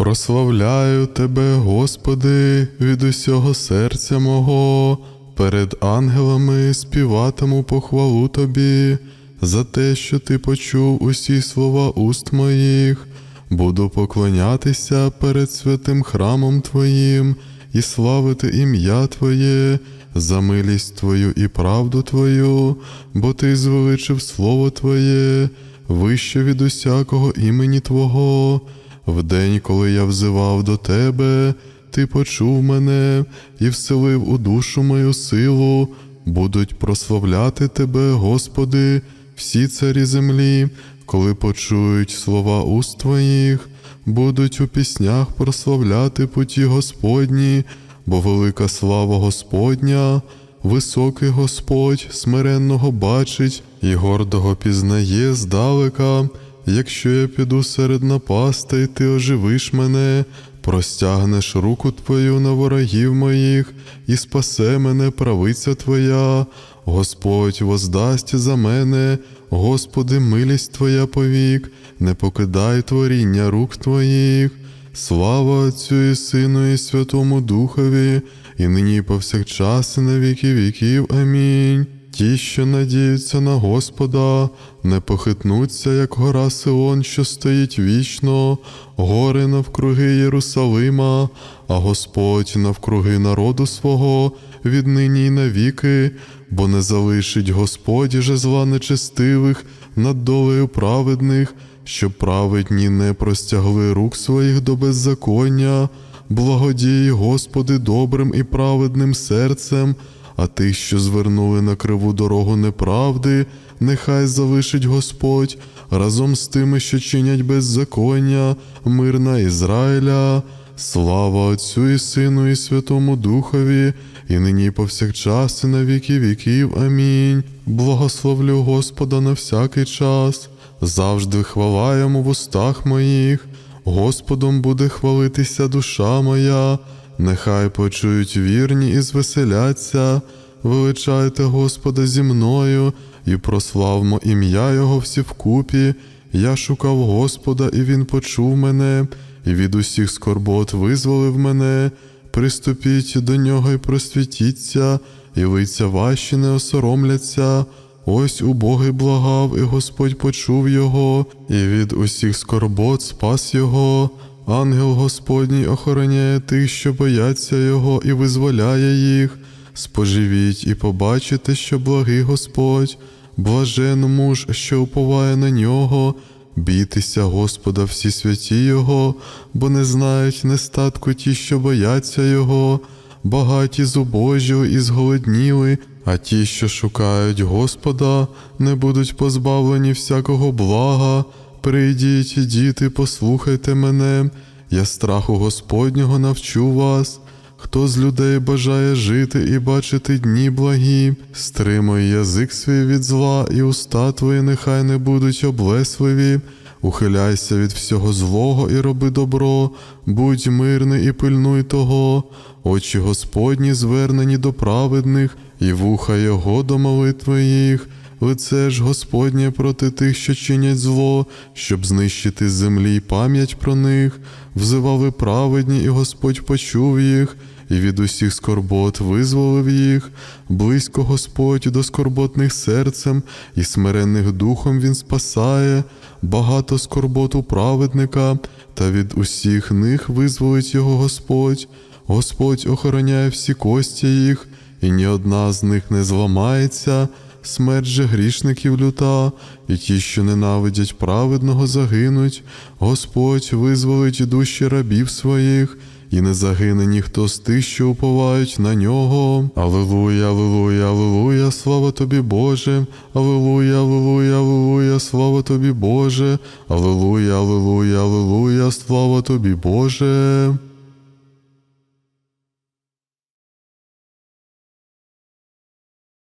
Прославляю Тебе, Господи, від усього серця мого, перед ангелами співатиму похвалу Тобі, за те, що Ти почув усі слова уст моїх, буду поклонятися перед святим храмом Твоїм і славити ім'я Твоє, за милість Твою і правду Твою, бо Ти звеличив Слово Твоє, вище від усякого імені Твого. В день, коли я взивав до Тебе, Ти почув мене і вселив у душу мою силу, будуть прославляти Тебе, Господи, всі царі землі, коли почують слова уст Твоїх, будуть у піснях прославляти путі Господні, бо велика слава Господня, високий Господь смиренного бачить і гордого пізнає здалека. Якщо я піду серед напастей, ти оживиш мене, простягнеш руку твою на ворогів моїх, і спасе мене правиця Твоя, Господь воздасть за мене, Господи, милість Твоя повік, не покидай творіння рук Твоїх. Слава Отцю і Сину, і Святому Духові, і нині повсякчас, і на віки віків. Амінь. Ті, що надіються на Господа, не похитнуться, як гора Сион, що стоїть вічно, гори навкруги Єрусалима, а Господь навкруги народу свого, віднині й навіки, бо не залишить Господь же зла нечестивих над долею праведних, щоб праведні не простягли рук своїх до беззаконня, благодій, Господи, добрим і праведним серцем, а тих, що звернули на криву дорогу неправди, нехай залишить Господь разом з тими, що чинять беззаконня, мир на Ізраїля. Слава Отцю і Сину, і Святому Духові, і нині повсякчас, і на віки віків. Амінь. Благословлю Господа на всякий час, завжди хвала йому в устах моїх. Господом буде хвалитися душа моя, нехай почують вірні і звеселяться. Величайте Господа зі мною і прославмо ім'я Його всі вкупі. Я шукав Господа, і Він почув мене, і від усіх скорбот визволив мене. Приступіть до нього і просвітіться, і лиця ваші не осоромляться. Ось убогий благав, і Господь почув його, і від усіх скорбот спас його. Ангел Господній охороняє тих, що бояться Його, і визволяє їх. Споживіть і побачите, що благий Господь, блажен муж, що уповає на нього. Бійтеся Господа всі святі Його, бо не знають нестатку ті, що бояться Його, багаті зубожі і зголодніли, а ті, що шукають Господа, не будуть позбавлені всякого блага. Прийдіть, діти, послухайте мене, я страху Господнього навчу вас. Хто з людей бажає жити і бачити дні благі, стримуй язик свій від зла, і уста твої нехай не будуть облесливі. Ухиляйся від всього злого і роби добро, будь мирний і пильнуй того, очі Господні звернені до праведних, і вуха Його до молитви їх. Лице ж Господнє проти тих, що чинять зло, щоб знищити з землі пам'ять про них, взивали праведні, і Господь почув їх, і від усіх скорбот визволив їх. Близько Господь до скорботних серцем, і смиренних духом Він спасає, багато скорбот у праведника, та від усіх них визволить його Господь. Господь охороняє всі кості їх, і ні одна з них не зламається смерть же грішників люта, і ті, що ненавидять праведного, загинуть. Господь визволить душі рабів своїх, і не загине ніхто з тих, що уповають на нього. Аллилуйя, аллилуйя, аллилуйя, слава тобі, Боже, Аллилуйя, аллилуйя, аллилуйя, слава тобі, Боже, Аллилуйя, аллилуйя, аллилуйя, слава тобі, Боже.